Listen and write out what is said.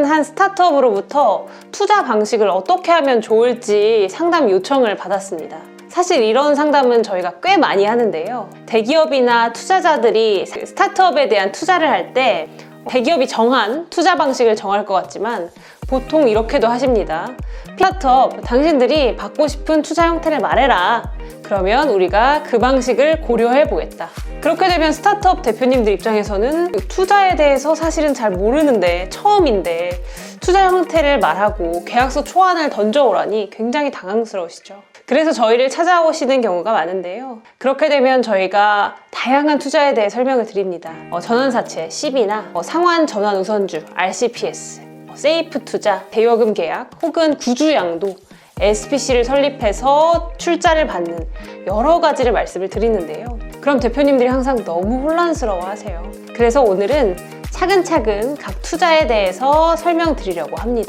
최근 한 스타트업으로부터 투자 방식을 어떻게 하면 좋을지 상담 요청을 받았습니다. 사실 이런 상담은 저희가 꽤 많이 하는데요. 대기업이나 투자자들이 스타트업에 대한 투자를 할 때 대기업이 정한 투자 방식을 정할 것 같지만 보통 이렇게도 하십니다. 스타트업, 당신들이 받고 싶은 투자 형태를 말해라. 그러면 우리가 그 방식을 고려해 보겠다. 그렇게 되면 스타트업 대표님들 입장에서는 투자에 대해서 사실은 잘 모르는데 처음인데 투자 형태를 말하고 계약서 초안을 던져오라니 굉장히 당황스러우시죠. 그래서 저희를 찾아오시는 경우가 많은데요. 그렇게 되면 저희가 다양한 투자에 대해 설명을 드립니다. 어, 전환사채, CB나 어, 상환 전환 우선주, RCPS, 어, 세이프 투자, 대여금 계약, 혹은 구주양도, SPC를 설립해서 출자를 받는 여러 가지를 말씀을 드리는데요. 그럼 대표님들이 항상 너무 혼란스러워 하세요. 그래서 오늘은 차근차근 각 투자에 대해서 설명드리려고 합니다.